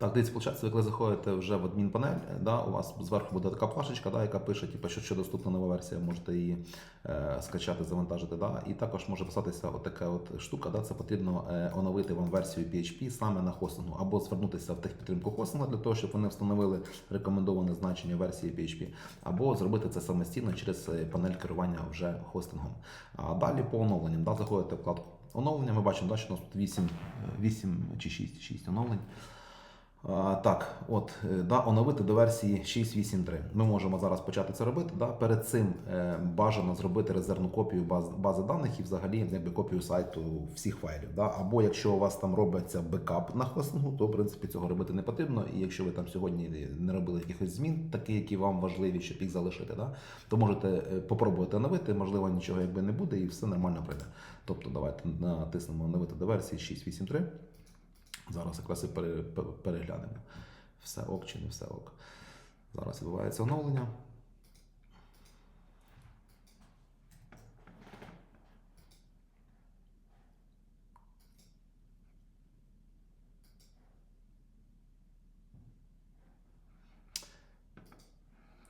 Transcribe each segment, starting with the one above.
Так, дивіться, виходить, ви заходите вже в адмінпанель, да, у вас зверху буде така плашечка, да, яка пише, типу, що, що доступна нова версія, можете її е, скачати, завантажити. Да, і також може писатися отака от штука, да, це потрібно е, оновити вам версію PHP саме на хостингу, або звернутися в техпідтримку хостинга для того, щоб вони встановили рекомендоване значення версії PHP, або зробити це самостійно через е, панель керування вже хостингом. А далі по оновленням, да, заходите в вкладку оновлення, ми бачимо, да, що у нас тут 8, 8 чи 6, 6 оновлень. Так, от, е, да, оновити до версії 6.8.3. Ми можемо зараз почати це робити. Да? Перед цим е, бажано зробити резервну копію баз, бази даних і взагалі якби, копію сайту всіх файлів. Да? Або якщо у вас там робиться бекап на хостингу, то в принципі цього робити не потрібно. І якщо ви там сьогодні не робили якихось змін, такі, які вам важливі, щоб їх залишити, да? то можете е, попробувати оновити, можливо, нічого якби не буде, і все нормально пройде. Тобто давайте натиснемо оновити до версії 6.8.3. Зараз якраз переглянемо. Все ок чи не все ок. Зараз відбувається оновлення.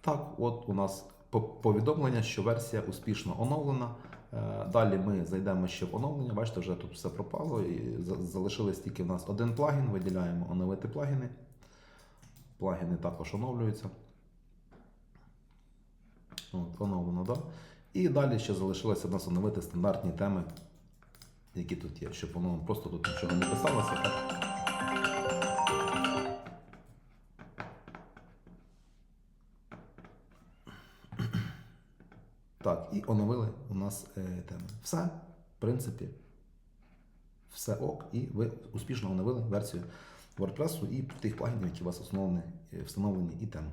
Так, от у нас повідомлення, що версія успішно оновлена. Е, Далі ми зайдемо ще в оновлення. Бачите, вже тут все пропало. І залишилось тільки в нас один плагін. Виділяємо оновити плагіни. Плагіни також оновлюються. От, оновлено. Да? І далі ще залишилося в нас оновити стандартні теми, які тут є, щоб воно просто тут нічого не писалося. Так? І оновили у нас е, теми. Все, в принципі, все ок, і ви успішно оновили версію WordPress і тих плагінів, які у вас основні, е, встановлені і теми.